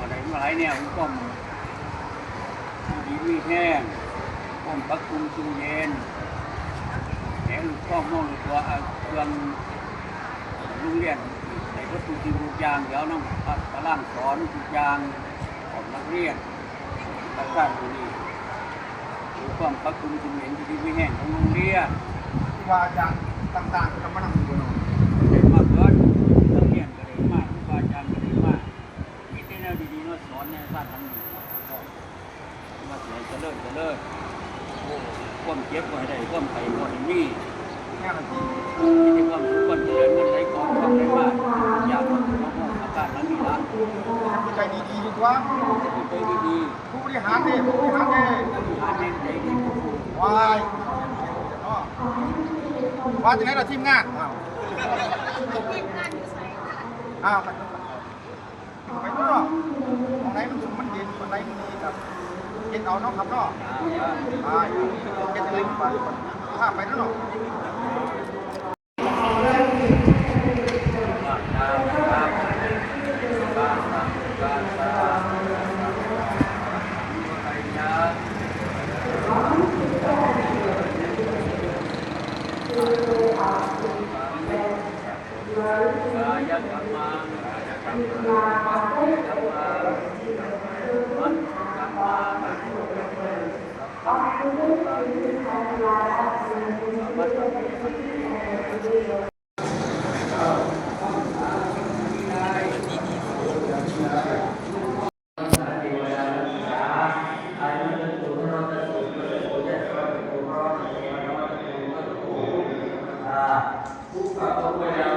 อะไรมาหลายแนวต้มดีมีแห้งต้มปักกุมชูเย็นแหงลูกก้องม่วงตัวเครื่องลุงเรียนใส่วัตถุดิบทุกยางเดี๋ยวน้องตะล่างสอนทุกยางของนักเรียนตะสร้างตัวนี้ดูคมปักกุมชูเย็นที่ดีมีแห้งของลุงเรียนที่ว่าจารต่างๆจะมานำตัวน้อ มาเสียเจริญเจริญความเจ็บก็ให้ได้ความไข่ก็ให้มีแค่นาทีมีแต่ความสุขความเจริญเงินไหลกองความได้มากอยากมามองอาการนั้นนี่ละใจดีๆดีกว่าใจดีผู้บริหารเนี่ยผู้บริหารเนี่ยๆหาเน้นใจดีวายเนาะว่าจะไหนล่ะทีมงานอ้าวทีมงานอยู่ไสอ้าวไปเนาะไปเนาะของไหนมันสูงมันเย็นของไหนมันดีกับ เย็นเอาเนาะครับเนาะไปเย็นอะไรไปข้าไปเนาะ Kaya kama, kaya kama, kaya kama, man ทุกข์กับทุกข์ไปแล้ว